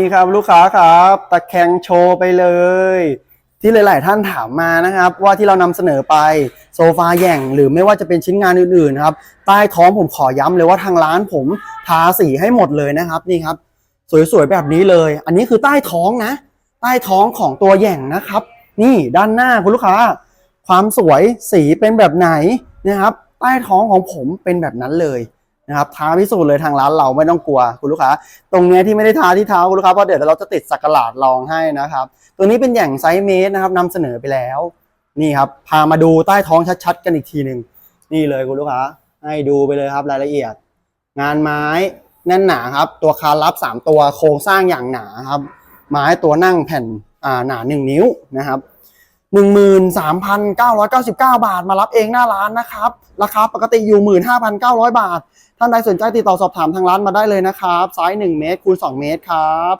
นี่ครับลูกค้าครับตะแคงโชว์ไปเลย ที่หลาย ๆ ท่านถามมานะครับ ว่าที่เรานำเสนอไปโซฟาแหย่งหรือไม่ว่าจะเป็นชิ้นงานอื่น ๆ ครับ ใต้ท้องผมขอย้ำเลยว่าทางร้านผมทาสีให้หมดเลยนะครับนี่ครับ สวย ๆ แบบนี้เลย อันนี้คือใต้ท้องนะ ใต้ท้องของตัวแหย่งนะครับ นี่ด้านหน้าคุณลูกค้า ความสวยสีเป็นแบบไหนนะครับ ใต้ท้องของผมเป็นแบบนั้นเลย นะครับท้าพิสูจน์เลยทางร้านเราไม่ต้องกลัวคุณลูกค้า ตรงเนี้ยที่ไม่ได้ทาที่เท้าคุณลูกค้าเพราะเดี๋ยวเราจะติดสักหลาดรองให้นะครับ ตัวนี้เป็นแหย่งไซส์เมตรนะครับนำเสนอไปแล้วนี่ครับพามาดูใต้ท้องชัดๆ กันอีกทีหนึ่งนี่เลยคุณลูกค้า ให้ดูไปเลยครับรายละเอียด งานไม้แน่นหนาครับ ตัวคานรับ 3 ตัวโครงสร้างอย่างหนาครับไม้ตัวนั่งแผ่นอ่าหนา 1 นิ้วนะครับ 13,999 บาท มารับเองหน้าร้านนะครับ ราคาปกติอยู่ 15,900 บาท ท่านใดสนใจติดต่อสอบถามทางร้านมาได้เลยนะครับไซส์1เมตรคูณ2เมตรครับ